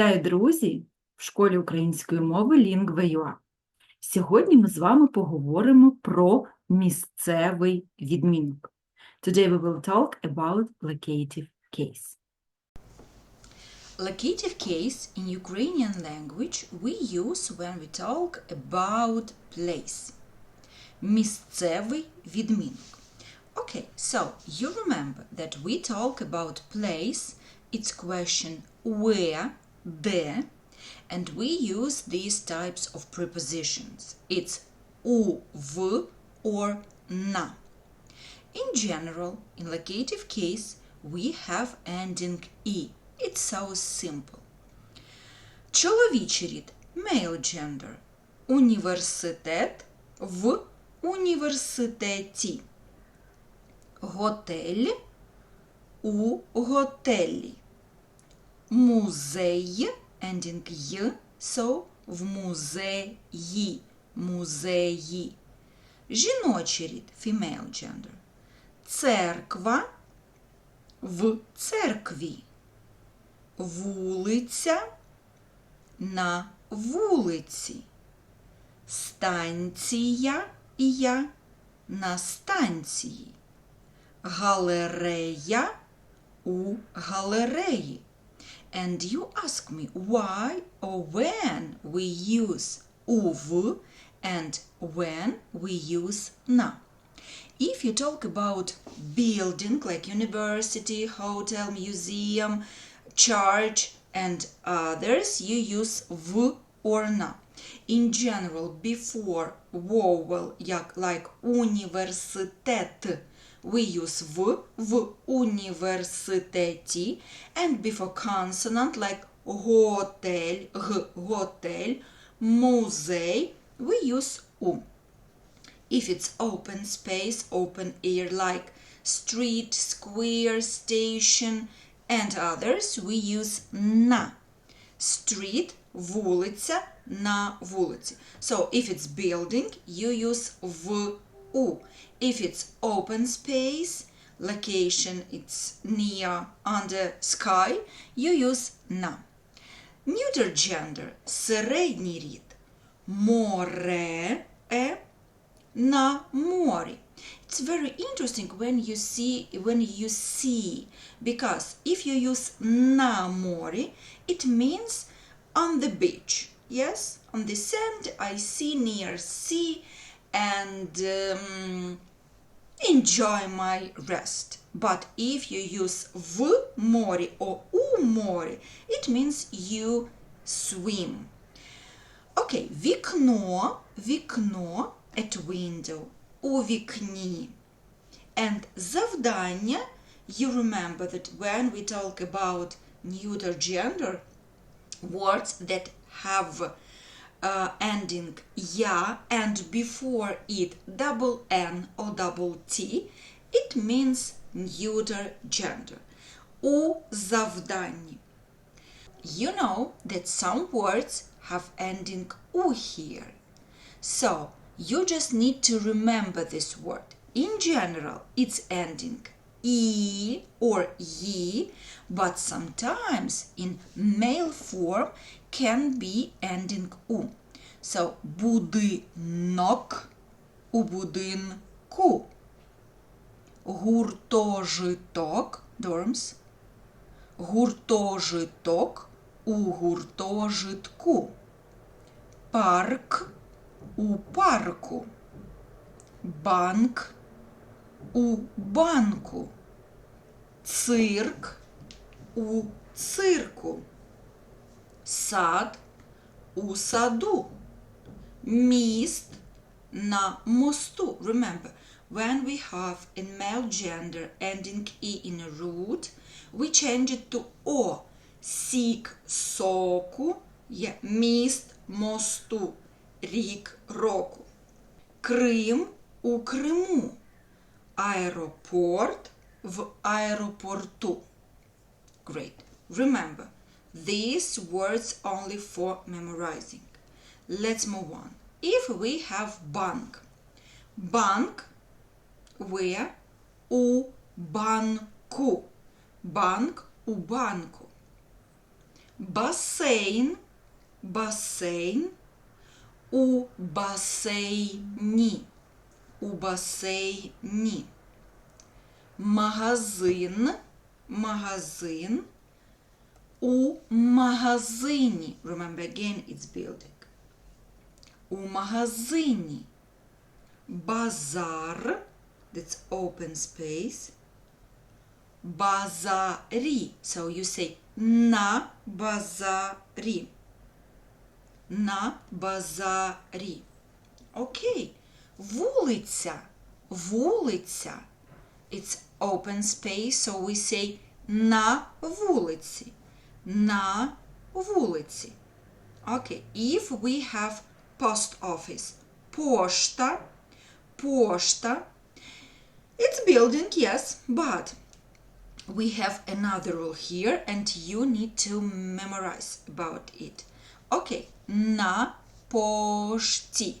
Вітаю, друзі! В школі української мови Lingua.ua. Сьогодні ми з вами поговоримо про місцевий відмінок. Today we will talk about locative case. Locative case in Ukrainian language we use when we talk about place. Місцевий відмінок. Okay, so you remember that we talk about place, it's question where, де, and we use these types of prepositions. It's у, в, or на. In general, in locative case, we have ending e. It's so simple. Чоловічий male gender. Університет в університеті. Готель у готелі. Музей ending й, so в музеї. Музеї. Жіночий рід female gender. Церква в церкві. Вулиця на вулиці. Станція і я на станції. Галерея у галереї. And you ask me why or when we use ув and when we use на. If you talk about building like university, hotel, museum, church and others, you use в or на. In general, before vowel як like університет, we use в в університеті and before consonant like готель, г готель, музей, we use у. If it's open space, open air like street, square, station and others, we use на. Street – вулиця на вулиці. So if it's building, you use в у. If it's open space, location it's near under sky, you use на. Neuter gender – середній рід. Море е на морі. It's very interesting when you see when you see because if you use на морі, it means on the beach. Yes, on the sand I see near sea and um, enjoy my rest. But if you use в морі or у морі, it means you swim. Окей, вікно, вікно at window, у вікні. And завдання, you remember that when we talk about neuter gender, words that have uh, ending я and before it double N or double T, it means neuter gender. У завданні. You know that some words have ending u here. So you just need to remember this word. In general, it's ending e or ye, but sometimes in male form can be ending u. So будинок у будинку. Гуртожиток dorms. Гуртожиток у гуртожитку. Парк у парку. Банк у банку. Цирк у цирку. Сад у саду. Міст на мосту. Remember, when we have in male gender ending e in a root, we change it to o. Сік соку є міст мосту, рік року. Крим у Криму. Аеропорт в аеропорту. Great. Remember, these words only for memorizing. Let's move on. If we have bank, bank where у банку. Банк у банку. басейн, басейн, у басейні, у басейні. Магазин, магазин, У магазині. Remember again, it's building. У магазині. Базар, that's open space. Базарі. So you say на базарі. На базарі. Окей. Вулиця. Вулиця. It's open space, so we say на вулиці. На вулиці. Okay. If we have post office. Пошта. Пошта. It's building, yes, but we have another rule here and you need to memorize about it. Okay, на пошті.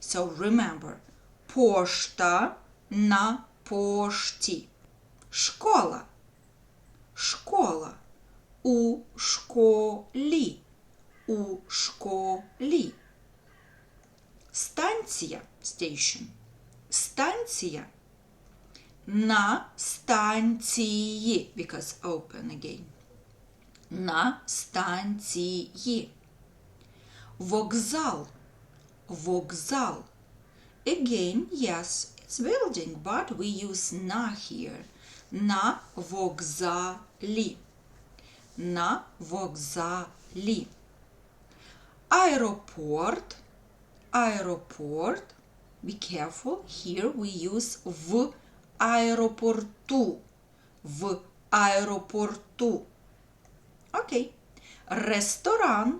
So remember, пошта на пошті. Школа. Школа. У школі. У школі. Станція. Station. Станція. На станції. Because open again. На станції. Вокзал. Вокзал. Again, yes, it's building, but we use на here. На вокзалі. На вокзалі. Аеропорт. Аеропорт. Be careful. Here we use в аеропорту. В аеропорту. Окей. Ресторан.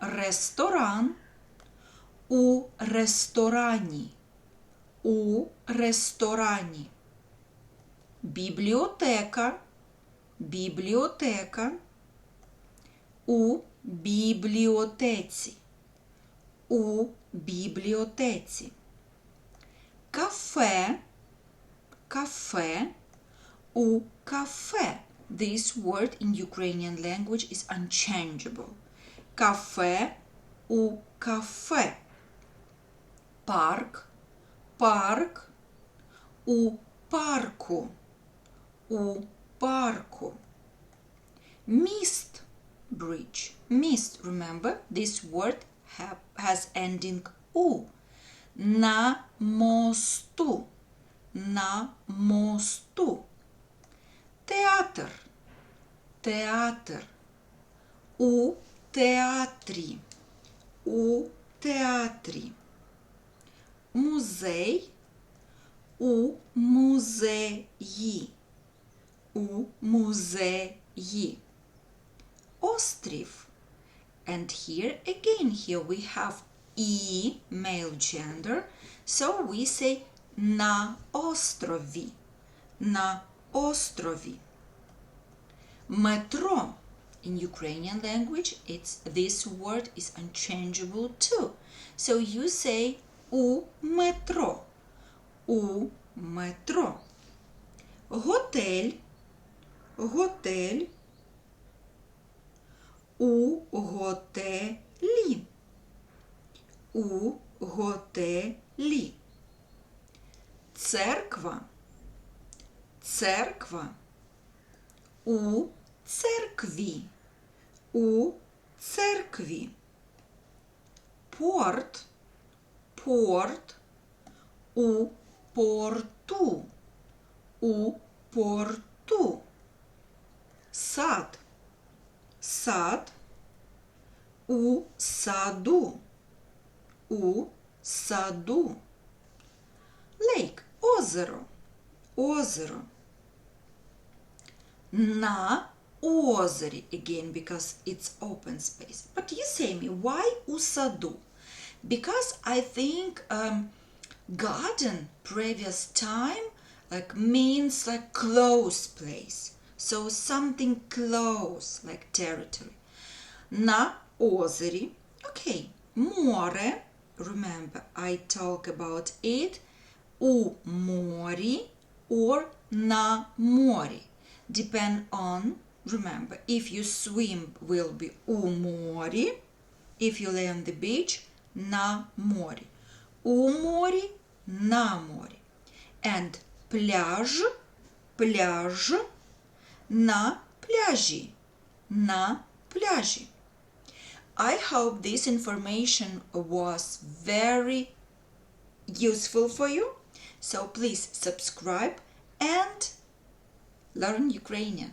Ресторан. У ресторані. У ресторані. Бібліотека. Бібліотека. У бібліотеці. У бібліотеці. Кафе. Кафе. У кафе. This word in Ukrainian language is unchangeable. Кафе. У кафе. Парк. Парк. У парку. У парку. Міст. Bridge. Mist. Remember, this word has ending у. На мосту. На мосту. Театр. Театр. У театрі. У театрі. Музей. У музеї. У музеї. Острів. And here again, here we have E, male gender. So we say на острові. На острові. Метро. In Ukrainian language, it's this word is unchangeable too. So you say у метро. У метро. Готель. Готель. У готелі. У готелі. Церква. Церква. У церкві. У церкві. Порт. Порт. У порту. У порту. Сад. Сад. У саду. У саду. Лейк. Озеро. Озеро. На озері again because it's open space. But you say me, why у саду? Because I think um, garden previous time like means like close place. So something close like territory. На озері. Okay. Море. Remember, I talk about it. У морі or на морі. Depend on remember, if you swim will be у морі, if you lay on the beach, на морі. У морі, на морі. And пляж, пляж, на пляжі, на пляжі. I hope this information was very useful for you. So please subscribe and learn Ukrainian.